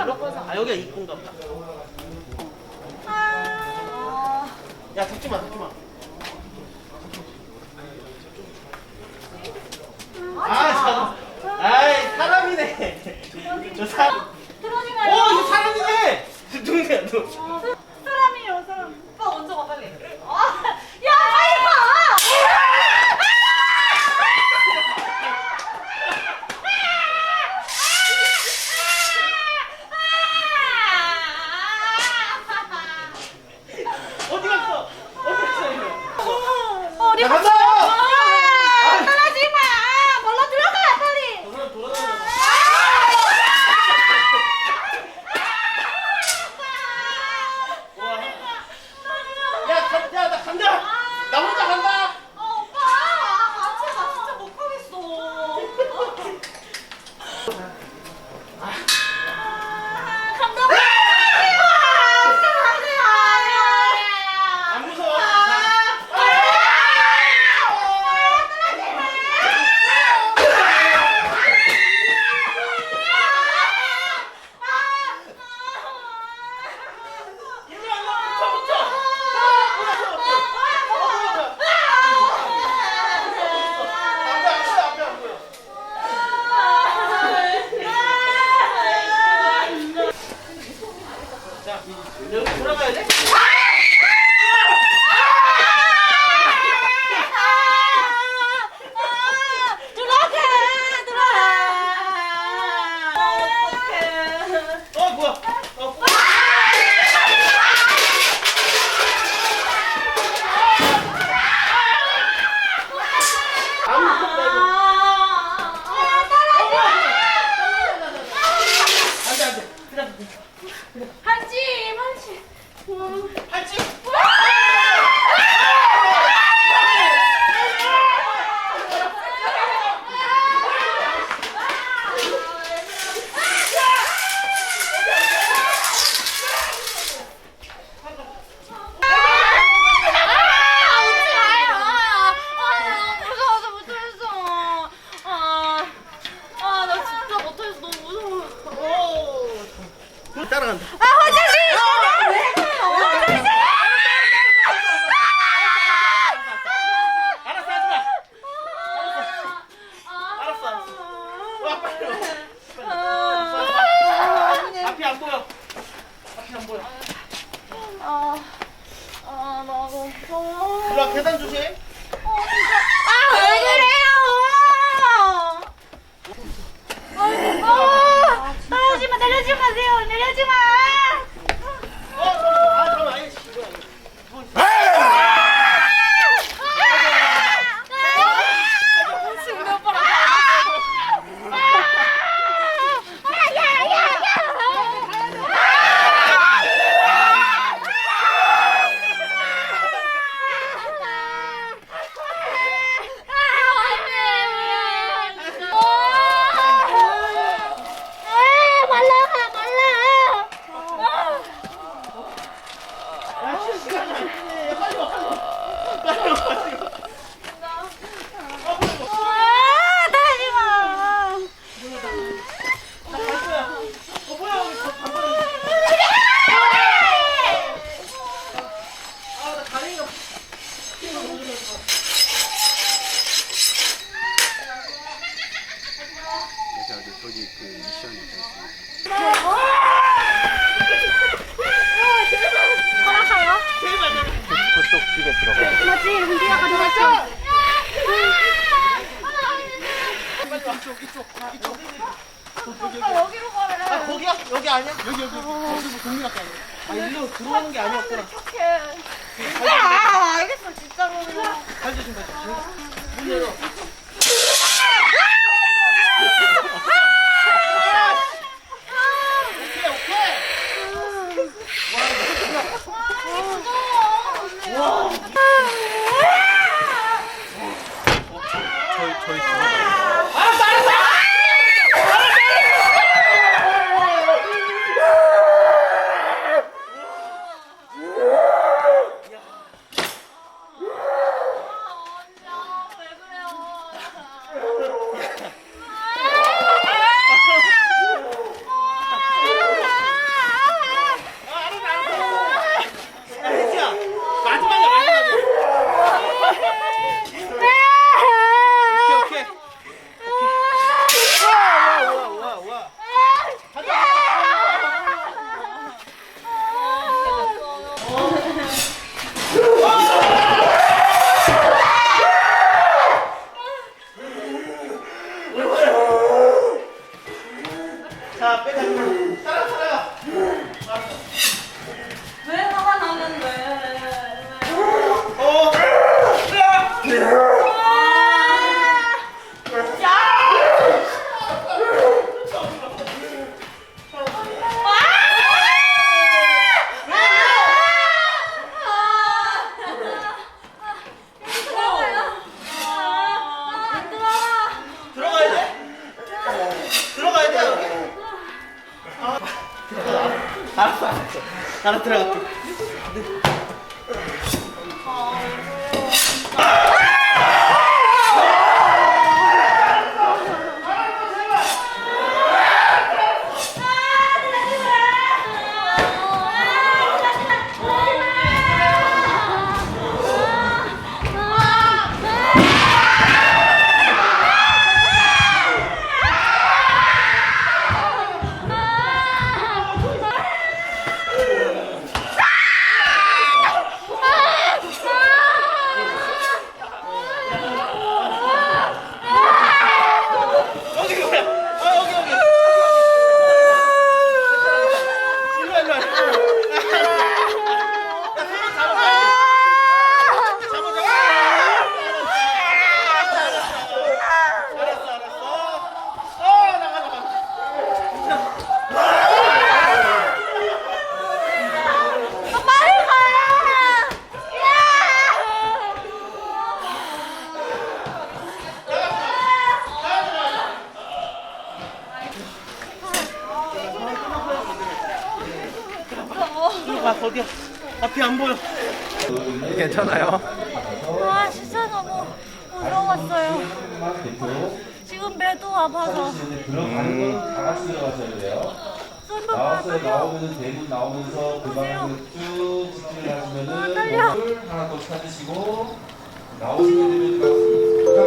아 여기가 입구인가 보다. 아. 야 덮지 마 덮지 마. 아, 아 참. 아 사람이네. 저 사람. 어이 사람이네. 눈이야 눈. 거기 그 미션이 있었습니다. 아, 이리로 들어오는 게 아니었구나. 아 알겠어 진짜로. 가져 좀 가져. 문 열어. 따라가 왜 화가 나는데? 어. 들어 알았어 알았어 알았어 들어갈게 여기 뭐야 아 여기 여기 일로 와, 일로 와. 야, 손을 잡아 빨리. 잡아 잡아 알았어 알았어 어 나가 나가 일로 가 어디야 앞이 안 보여 괜찮아요? 아 진짜 너무 무서웠어요. 지금 배도 아파서 들어가는 건다 같이 들어가셔야 돼요. 손도 나왔어요. 아파요. 나오면은 대문 나오면서 그 방향으로 쭉 직진을 아, 하시면은 떨려. 물 하나 더 찾으시고 나오시게 되면 문을 내가